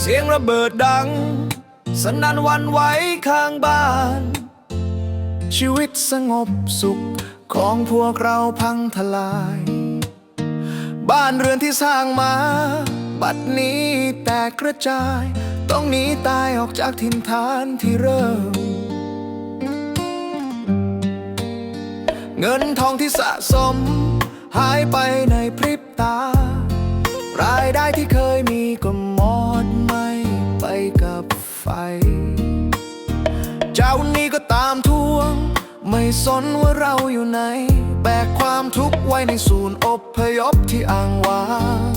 เระเบิดดัง สนั่นวันไหวข้างบ้าน ชีวิตสงบสุขของพวกเราพังทลาย บ้านเรือนที่สร้างมา บัดนี้แตกกระจาย ต้องหนีตายออกจากถิ่นฐานที่เริ่ม เงินทองที่สะสม เจ้านี้ก็ตามทวง ไม่สนว่าเราอยู่ไหน แบกความทุกข์ไว้ในศูนย์อพยพที่อ่างวาง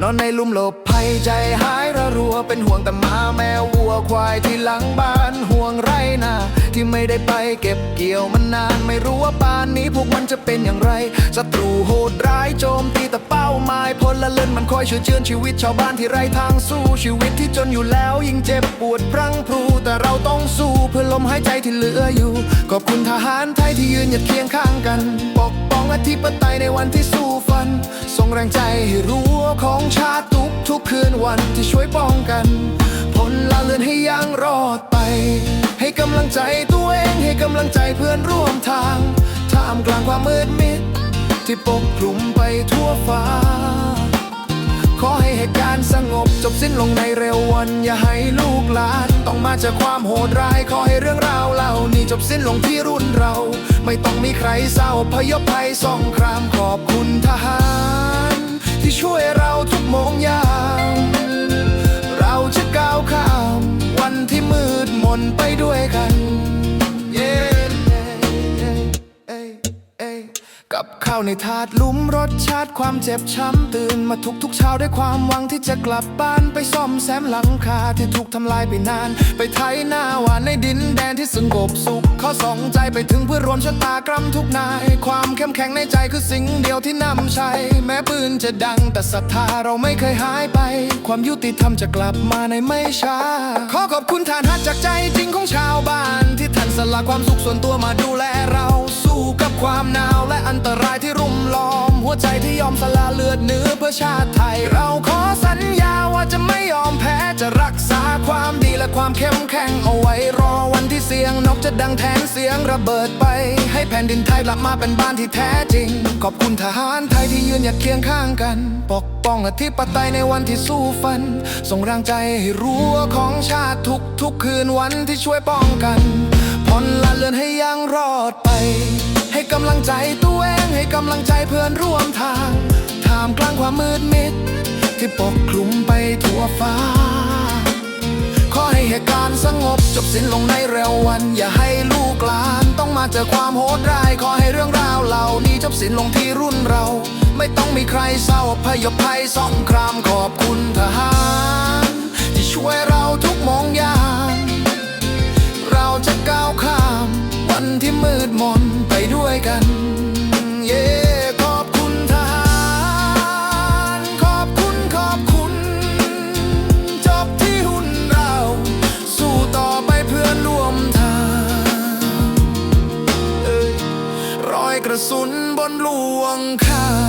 นอนในลุมหลบภัยใจหายระรัว เป็นห่วงแต่มาแมววัวควายที่หลังบ้านห่วงไรนาที่ไม่ได้ไปเก็บเกี่ยวมันนาน ไม่รู้ว่าป่านนี้พวกมันจะเป็นอย่างไรศัตรูโหดร้ายโจมตีแต่ปาหมายพลละเล่นมันคอยเชื่อเจือนชีวิตชาวบ้านที่ไร้ทางสู้ชีวิตที่จนอยู่แล้วยิ่งเจ็บปวดพรั่งพรูแต่เราต้องสู้เพื่อลมหายใจที่เหลืออยู่ ขอบคุณทหารไทยที่ยืนหยัดเคียงข้างกัน ปกป้องอธิปไตยในวันที่สู้ฟัน ส่งแรงใจให้รั้วของชาติทุกทุกคืนวันที่ช่วยป้องกันผลละเลือนให้ยังรอดไป ให้กำลังใจตัวเองให้กำลังใจเพื่อนร่วมทางท่ามกลางความมืดมิด ที่ปกคลุมไปทั่วฟ้า ขอให้เหตุการณ์สงบจบสิ้นลงในเร็ววัน อย่าให้ลูกหลานต้องมาจากความโหดร้าย ขอให้เรื่องราวเหล่านี้จบสิ้นลงที่รุ่นเรา ไม่ต้องมีใครเศร้าพยพภัยสองครามขอบคุณทหาร ที่ช่วยเราทุกโมงยามาวในถาดลุมรสชาติความเจ็บช้ำตื่นมาทุกทุกเช้าด้วยความหวังที่จะกลับบ้านไปซ่อมแซมหลังคาที่ถูกทำลายไปนาน ไปไถหน้าหวานในดินแดนที่สงบสุขขอสองใจไปถึงเพื่อรวมชะตากรรมทุกนาย ความเข้มแข็งในใจคือสิ่งเดียวที่นำชัยแม้ปืนจะดังแต่ศรัทธาเราไม่เคยหายไป ความยุติธรรมจะกลับมาในไม่ช้า ขอขอบคุณฐานฮักจากใจจริงของชาวบ้าน ที่ท่านสละความสุขส่วนตัวมาดูแลเรา ความหนาวและอันตรายที่รุมล้อม หัวใจที่ยอมสละเลือดเนื้อเพื่อชาติไทย เราขอสัญญาว่าจะไม่ยอมแพ้จะรักษาความดีและความเข้มแข็งเอาไว้รอวันที่เสียงนกจะดังแทนเสียงระเบิดไป ให้แผ่นดินไทยกลับมาเป็นบ้านที่แท้จริง ขอบคุณทหารไทยที่ยืนหยัดเคียงข้างกัน ปกป้องอธิปไตยในวันที่สู้ฟัน ส่งแรงใจให้รั้วของชาติทุกทุกคืนวันที่ช่วยป้องกันพลละเลือนให้ยังรอดไป กำลังใจตัวเองให้กำลังใจเพื่อนร่วมทางท่ามกลางความมืดมิด ที่ปกคลุมไปทั่วฟ้า ขอให้เหตุการณ์สงบจบสิ้นลงในเร็ววัน อย่าให้ลูกหลานต้องมาเจอความโหดร้าย ขอให้เรื่องราวเหล่านี้จบสิ้นลงที่รุ่นเรา ไม่ต้องมีใครเศร้าพยพภัยสงครามขอบคุณทหาร สุนบนลวงข้า